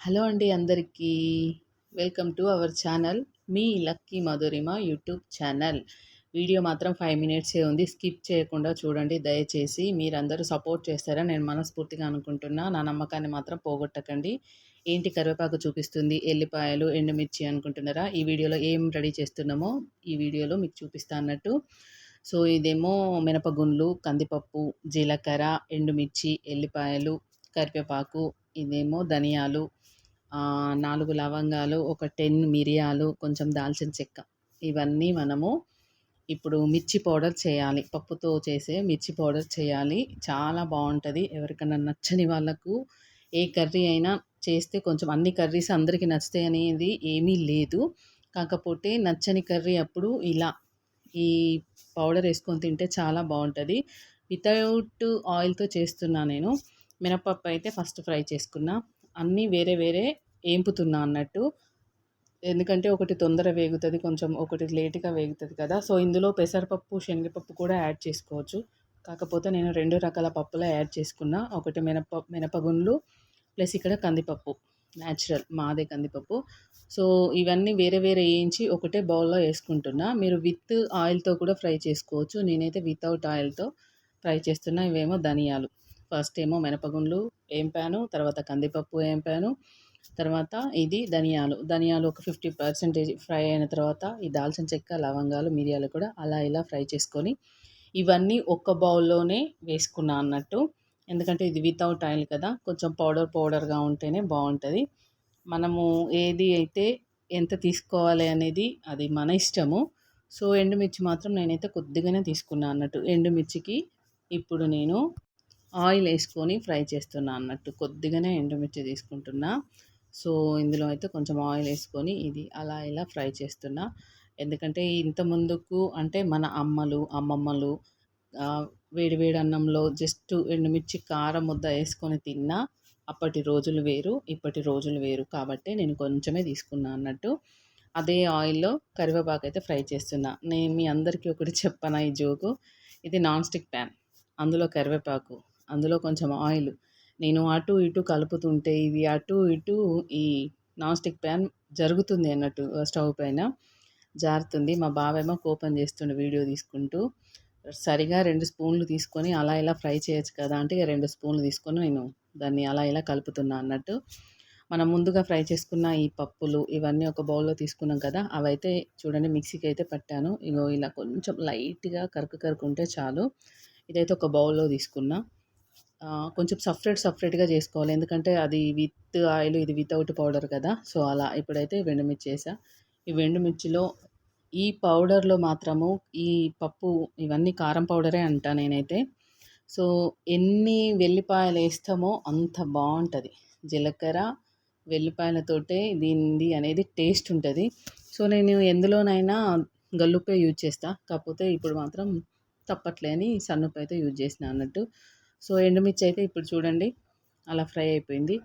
Hello అండి అందరికీ. Welcome to our channel. Me Lucky Madhurima YouTube channel. Video మాత్రం five మినిట్సే ఉంది. స్కిప్ చేయకుండా చూడండి. దయచేసి మీరందరూ సపోర్ట్ చేస్తారని నేను మనస్ఫూర్తిగా అనుకుంటున్నా. నా నమ్మకాన్ని మాత్రం పోగొట్టకండి. ఏంటి కరివేపాకు చూపిస్తుంది? ఎల్లిపాయలు ఎండుమిర్చి అనుకుంటున్నారా? ఈ వీడియోలో ఏం రెడీ చేస్తున్నామో ఈ వీడియోలో మీకు చూపిస్తా అన్నట్టు. సో ఇదేమో మినపగుండ్లు కందిపప్పు జీలకర్ర ఎండుమిర్చి ఎల్లిపాయలు కరివేపాకు ఇదేమో ధనియాలు నాలుగు లవంగాలు ఒక టెన్ మిరియాలు కొంచెం దాల్చిన చెక్క. ఇవన్నీ మనము ఇప్పుడు మిర్చి పౌడర్ చేయాలి. పప్పుతో చేసే మిర్చి పౌడర్ చేయాలి. చాలా బాగుంటుంది. ఎవరికైనా నచ్చని వాళ్ళకు ఏ కర్రీ అయినా చేస్తే కొంచెం అన్ని కర్రీస్ అందరికీ నచ్చుతాయి అనేది ఏమీ లేదు. కాకపోతే నచ్చని కర్రీ అప్పుడు ఇలా ఈ పౌడర్ వేసుకొని తింటే చాలా బాగుంటుంది. వితౌట్ ఆయిల్తో చేస్తున్నా నేను. మినపప్పు అయితే ఫస్ట్ ఫ్రై చేసుకున్నా. అన్నీ వేరే వేరే ఏంపుతున్నా అన్నట్టు. ఎందుకంటే ఒకటి తొందర వేగుతుంది కొంచెం ఒకటి లేట్గా వేగుతుంది కదా. సో ఇందులో పెసరపప్పు శనగపప్పు కూడా యాడ్ చేసుకోవచ్చు. కాకపోతే నేను రెండు రకాల పప్పులే యాడ్ చేసుకున్నా. ఒకటి మినప మినపగుండ్లు ప్లస్ ఇక్కడ కందిపప్పు. న్యాచురల్ మాదే కందిపప్పు. సో ఇవన్నీ వేరే వేరే వేయించి ఒకటే బౌల్లో వేసుకుంటున్నా. మీరు విత్ ఆయిల్తో కూడా ఫ్రై చేసుకోవచ్చు. నేనైతే వితౌట్ ఆయిల్తో ఫ్రై చేస్తున్నా. ఇవేమో ధనియాలు. ఫస్ట్ ఏమో మినపగుండ్లు వేంపాను తర్వాత కందిపప్పు ఏంపాను తర్వాత ఇది ధనియాలు. ధనియాలు ఒక ఫిఫ్టీ పర్సెంటేజ్ ఫ్రై అయిన తర్వాత ఈ దాల్చిన చెక్క లవంగాలు మిరియాలు కూడా అలా ఇలా ఫ్రై చేసుకొని ఇవన్నీ ఒక్క బౌల్లోనే వేసుకున్నా అన్నట్టు. ఎందుకంటే ఇది వితౌట్ ఆయిల్ కదా కొంచెం పౌడర్ పౌడర్గా ఉంటేనే బాగుంటుంది. మనము ఏది అయితే ఎంత తీసుకోవాలి అనేది అది మన ఇష్టము. సో ఎండుమిర్చి మాత్రం నేనైతే కొద్దిగానే తీసుకున్నా అన్నట్టు. ఎండుమిర్చికి ఇప్పుడు నేను ఆయిల్ వేసుకొని ఫ్రై చేస్తున్నా అన్నట్టు. కొద్దిగానే ఎండుమిర్చి తీసుకుంటున్నా. సో ఇందులో అయితే కొంచెం ఆయిల్ వేసుకొని ఇది అలా ఇలా ఫ్రై చేస్తున్నా. ఎందుకంటే ఇంత ముందుకు అంటే మన అమ్మలు అమ్మమ్మలు వేడి వేడి అన్నంలో జస్ట్ ఎండుమిర్చి కారం ముద్ద వేసుకొని తిన్నా అప్పటి రోజులు వేరు ఇప్పటి రోజులు వేరు. కాబట్టి నేను కొంచెమే తీసుకున్నా అన్నట్టు. అదే ఆయిల్లో కరివేపాకు అయితే ఫ్రై చేస్తున్నా. నేను మీ అందరికీ ఒకటి చెప్పనా ఈ జోకు? ఇది నాన్ స్టిక్ ప్యాన్. అందులో కరివేపాకు అందులో కొంచెం ఆయిల్. నేను అటు ఇటు కలుపుతుంటే ఇది అటు ఇటు ఈ నాన్ స్టిక్ ప్యాన్ జరుగుతుంది అన్నట్టు స్టవ్ పైన జారుతుంది. మా బావేమో కోపం చేస్తుండే వీడియో తీసుకుంటూ. సరిగా రెండు స్పూన్లు తీసుకొని అలా ఇలా ఫ్రై చేయొచ్చు కదా అంటే రెండు స్పూన్లు తీసుకొని నేను దాన్ని అలా ఇలా కలుపుతున్నా అన్నట్టు. మనం ముందుగా ఫ్రై చేసుకున్న ఈ పప్పులు ఇవన్నీ ఒక బౌల్లో తీసుకున్నాం కదా అవైతే చూడండి మిక్సీకి అయితే పట్టాను. ఇగో ఇలా కొంచెం లైట్గా కరుకు కరుకు ఉంటే చాలు. ఇదైతే ఒక బౌల్లో తీసుకున్నా. కొంచెం సపరేట్ సపరేట్గా చేసుకోవాలి. ఎందుకంటే అది విత్ ఆయిల్ ఇది వితౌట్ పౌడర్ కదా. సో అలా ఇప్పుడైతే వెండుమిర్చి వేసా ఈ వెండుమిర్చిలో ఈ పౌడర్లో మాత్రము ఈ పప్పు ఇవన్నీ కారం పౌడరే అంటా నేనైతే. సో ఎన్ని వెల్లిపాయలు వేస్తామో అంత బాగుంటుంది జీలకర్ర వెల్లిపాయలతోటే దీనిది అనేది టేస్ట్ ఉంటుంది. సో నేను ఎందులోనైనా గల్లుప్పే యూజ్ చేస్తా. కాకపోతే ఇప్పుడు మాత్రం తప్పట్లే అని సన్నుప్పు అయితే యూజ్ చేసిన అన్నట్టు. సో ఎండుమిర్చి అయితే ఇప్పుడు చూడండి అలా ఫ్రై అయిపోయింది.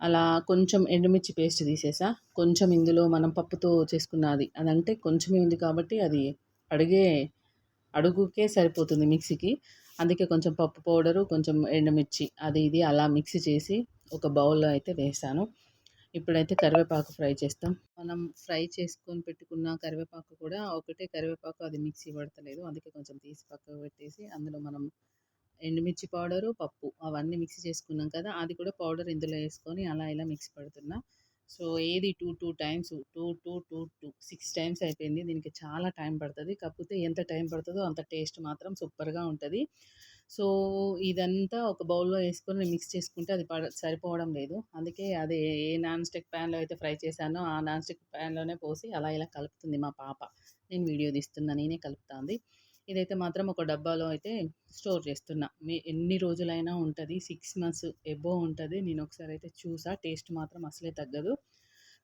అలా కొంచెం ఎండుమిర్చి పేస్ట్ తీసేసా. కొంచెం ఇందులో మనం పప్పుతో చేసుకున్నది అదంటే కొంచెమే ఉంది కాబట్టి అది అడిగే అడుగుకే సరిపోతుంది మిక్సీకి. అందుకే కొంచెం పప్పు పౌడరు కొంచెం ఎండుమిర్చి అది ఇది అలా మిక్సీ చేసి ఒక బౌల్లో అయితే వేసాను. ఇప్పుడైతే కరివేపాకు ఫ్రై చేస్తాం. మనం ఫ్రై చేసుకొని పెట్టుకున్న కరివేపాకు కూడా ఒకటే కరివేపాకు అది మిక్సీ పడతలేదు. అందుకే కొంచెం తీసి పక్కకు పెట్టేసి అందులో మనం ఎండుమిర్చి పౌడరు పప్పు అవన్నీ మిక్స్ చేసుకున్నాం కదా! అది కూడా పౌడర్ ఇందులో వేసుకొని అలా ఇలా మిక్స్ పెడుతున్నా. సో ఏది two two times two two two two six times అయిపోయింది. దీనికి చాలా టైం పడుతుంది. కాకపోతే ఎంత టైం పడుతుందో అంత టేస్ట్ మాత్రం సూపర్గా ఉంటుంది. సో ఇదంతా ఒక బౌల్లో వేసుకొని మిక్స్ చేసుకుంటే అది పడ సరిపోవడం లేదు. అందుకే అది ఏ నాన్ స్టిక్ ప్యాన్లో అయితే ఫ్రై చేశానో ఆ నాన్ స్టిక్ ప్యాన్లోనే పోసి అలా ఇలా కలుపుతుంది మా పాప. నేను వీడియో తీస్తున్నా నేనే కలుపుతుంది. ఇదైతే మాత్రం ఒక డబ్బాలో అయితే స్టోర్ చేస్తున్నా. మీ ఎన్ని రోజులైనా ఉంటుంది. సిక్స్ మంత్స్ ఎబో ఉంటుంది. నేను ఒకసారి అయితే చూసా. టేస్ట్ మాత్రం అసలే తగ్గదు.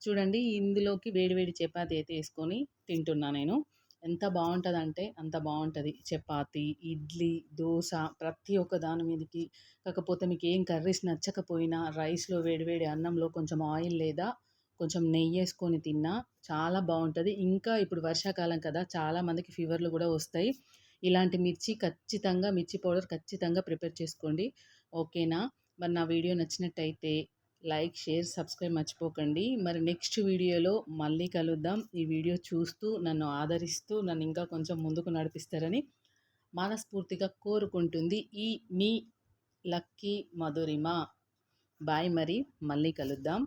చూడండి ఇందులోకి వేడివేడి చపాతి అయితే వేసుకొని తింటున్నా నేను. ఎంత బాగుంటుంది అంటే అంత బాగుంటుంది. చపాతి ఇడ్లీ దోశ ప్రతి ఒక్క దాని మీదకి. కాకపోతే మీకు ఏం కర్రీస్ నచ్చకపోయినా రైస్లో వేడివేడి అన్నంలో కొంచెం ఆయిల్ లేదా కొంచెం నెయ్యి వేసుకొని తిన్నా చాలా బాగుంటుంది. ఇంకా ఇప్పుడు వర్షాకాలం కదా చాలా మందికి ఫీవర్లు కూడా వస్తాయి. ఇలాంటి మిర్చి ఖచ్చితంగా మిర్చి పౌడర్ ఖచ్చితంగా ప్రిపేర్ చేసుకోండి. ఓకేనా? మరి నా వీడియో నచ్చినట్టయితే లైక్ షేర్ సబ్స్క్రైబ్ మర్చిపోకండి. మరి నెక్స్ట్ వీడియోలో మళ్ళీ కలుద్దాం. ఈ వీడియో చూస్తూ నన్ను ఆదరిస్తూ నన్ను ఇంకా కొంచెం ముందుకు నడిపిస్తారని మనస్ఫూర్తిగా కోరుకుంటుంది ఈ మీ లక్కీ మధురిమ. బాయ్ మరి. మళ్ళీ కలుద్దాం.